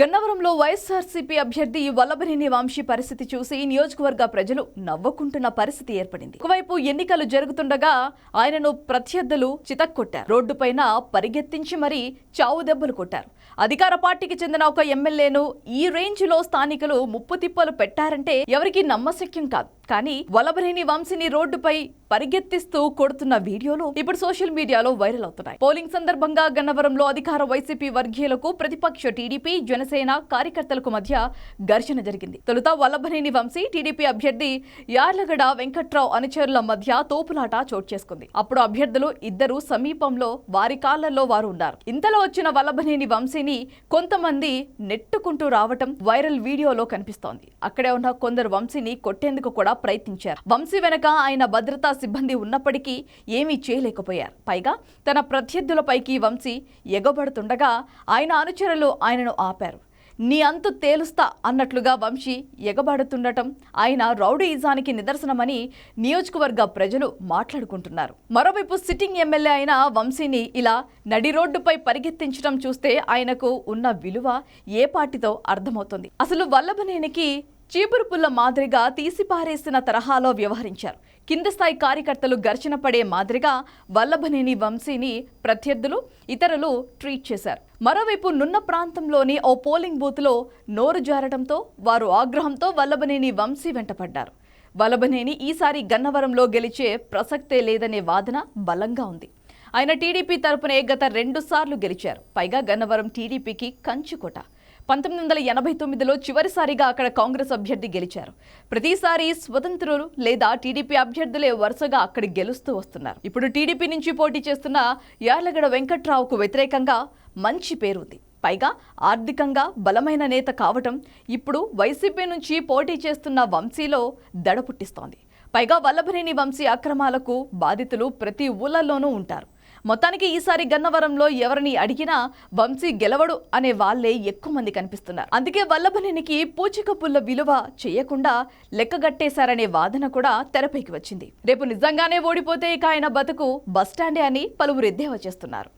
గన్నవరంలో వైఎస్ఆర్సీపీ అభ్యర్థి వల్లభనేని వంశీ పరిస్థితి చూసి నియోజకవర్గ ప్రజలు నవ్వుకుంటున్న పరిస్థితి ఏర్పడింది. ఒకవైపు ఎన్నికలు జరుగుతుండగా ఆయనను ప్రత్యర్థులు చితక్కొట్టారు. రోడ్డుపైన పరిగెత్తించి మరీ చావు దెబ్బలు కొట్టారు. అధికార పార్టీకి చెందిన ఒక ఎమ్మెల్యేను ఈ రేంజ్లో స్థానికులు ముప్పు తిప్పలు పెట్టారంటే ఎవరికీ నమ్మశక్యం కాదు. కానీ వలభనేని వంశీని రోడ్డుపై పరిగెత్తిస్తూ కొడుతున్న వీడియోలు ఇప్పుడు సోషల్ మీడియాలో వైరల్ అవుతున్నాయి. పోలింగ్ సందర్భంగా గన్నవరంలో అధికార వైసీపీ వర్గీయులకు ప్రతిపక్ష టీడీపీ జనసేన కార్యకర్తలకు మధ్య ఘర్షణ జరిగింది. తొలుత వల్లభనేని వంశీ టీడీపీ అభ్యర్థి యార్లగడ వెంకట్రావు అనుచరుల మధ్య తోపులాట చోటు చేసుకుంది. అప్పుడు అభ్యర్థులు ఇద్దరు సమీపంలో వారి కాళ్ళలో వారు ఉన్నారు. ఇంతలో వచ్చిన వల్లభనేని వంశీని కొంతమంది నెట్టుకుంటూ రావటం వైరల్ వీడియోలో కనిపిస్తోంది. అక్కడే ఉన్న కొందరు వంశీని కొట్టేందుకు కూడా ప్రయత్నించారు. వంశీ వెనక ఆయన భద్రతా సిబ్బంది ఉన్నప్పటికీ ఏమీ చేయలేకపోయారు. పైగా తన ప్రత్యర్థులపైకి వంశీ ఎగబడుతుండగా ఆయన అనుచరులు ఆయనను ఆపారు. నీ అంతు తేలుస్తా అన్నట్లుగా వంశీ ఎగబడుతుండటం ఆయన రౌడీయిజానికి నిదర్శనమని నియోజకవర్గ ప్రజలు మాట్లాడుకుంటున్నారు. మరోవైపు సిట్టింగ్ ఎమ్మెల్యే అయిన వంశీని ఇలా నడి రోడ్డుపై పరిగెత్తించడం చూస్తే ఆయనకు ఉన్న విలువ ఏ పార్టీతో అర్థమవుతుంది. అసలు వల్లభనేనికి చీపురు పుల్ల మాదిరిగా తీసిపారేసిన తరహాలో వ్యవహరించారు. కింద స్థాయి కార్యకర్తలు ఘర్షణ పడే మాదిరిగా వల్లభనేని వంశీని ప్రత్యర్థులు ఇతరులు ట్రీట్ చేశారు. మరోవైపు నున్న ప్రాంతంలోని ఓ పోలింగ్ బూత్లో నోరు జారడంతో వారు ఆగ్రహంతో వల్లభనేని వంశీ వెంటపడ్డారు. వల్లభనేని ఈసారి గన్నవరంలో గెలిచే ప్రసక్తే లేదనే వాదన బలంగా ఉంది. ఆయన టీడీపీ తరపునే గత రెండు సార్లు గెలిచారు. పైగా గన్నవరం టీడీపీకి కంచుకోట. పంతొమ్మిది వందల ఎనభై తొమ్మిదిలో చివరిసారిగా అక్కడ కాంగ్రెస్ అభ్యర్థి గెలిచారు. ప్రతిసారి స్వతంత్రులు లేదా టీడీపీ అభ్యర్థులే వరుసగా అక్కడ గెలుస్తూ వస్తున్నారు. ఇప్పుడు టీడీపీ నుంచి పోటీ చేస్తున్న యార్లగడ వెంకట్రావుకు వ్యతిరేకంగా మంచి పేరుంది పైగా ఆర్థికంగా బలమైన నేత కావటం ఇప్పుడు వైసీపీ నుంచి పోటీ చేస్తున్న వంశీలో దడ పుట్టిస్తోంది. పైగా వల్లభనేని వంశీ అక్రమాలకు బాధితులు ప్రతి ఊళ్ళల్లోనూ ఉంటారు. మొత్తానికి ఈసారి గన్నవరంలో ఎవరిని అడిగినా వంశీ గెలవడు అనే వాళ్ళే ఎక్కువ మంది కనిపిస్తున్నారు. అందుకే వల్లభనేనికి పూచికపుల్ల విలువ చేయకుండా లెక్కగట్టేశారనే వాదన కూడా తెరపైకి వచ్చింది. రేపు నిజంగానే ఓడిపోతే ఇక ఆయన బతుకు బస్టాండే అని పలువురు ఎద్దేవా చేస్తున్నారు.